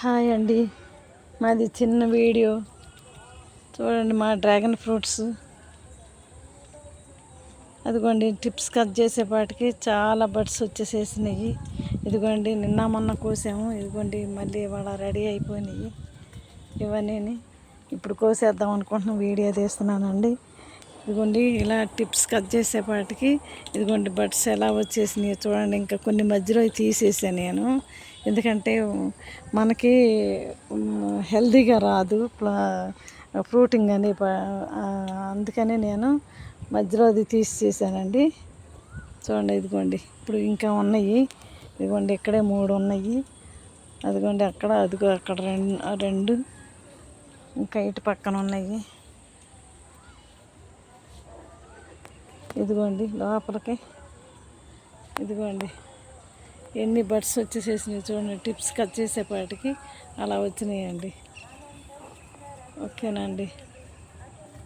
Hi అండి. మాది చిన్న వీడియో. చూడండి మా డ్రాగన్ ఫ్రూట్స్. అదిగోండి టిప్స్ కట్ చేసేపాటికి చాలా బడ్స్ వచ్చేసేసినాయి. ఇదిగోండి నిన్న మొన్న కోసాము. ఇదిగోండి మళ్ళీ ఇవాళ రెడీ అయిపోయినాయి ఇవన్నీ ఇప్పుడు కోసేద్దాం అనుకుంటున్నాం వీడియో తీస్తున్నానండి. ఇదిగోండి ఇలా టిప్స్ కట్ చేసేపాటికి ఇదిగోండి బడ్స్ ఎలా వచ్చేసినాయి చూడండి. ఇంకా కొన్ని మధ్యలో తీసేసాను నేను. ఎందుకంటే మనకి హెల్తీగా రాదు ఫ్రూటింగ్ అని అందుకని నేను మధ్యలో అది తీసేసానండి చూడండి ఇదిగోండి. ఇప్పుడు ఇంకా ఉన్నాయి. ఇదిగోండి ఇక్కడే మూడు ఉన్నాయి. అదిగోండి అక్కడ అదిగో అక్కడ రెండు రెండు. ఇంకా ఇటు పక్కన ఉన్నాయి. ఇదిగోండి లోపలికి. ఇదిగోండి. ఎన్ని బడ్స్ వచ్చేసేసినాయి చూడండి. టిప్స్ కట్ చేసేపాటికి అలా వచ్చినాయండి. ఓకేనండి.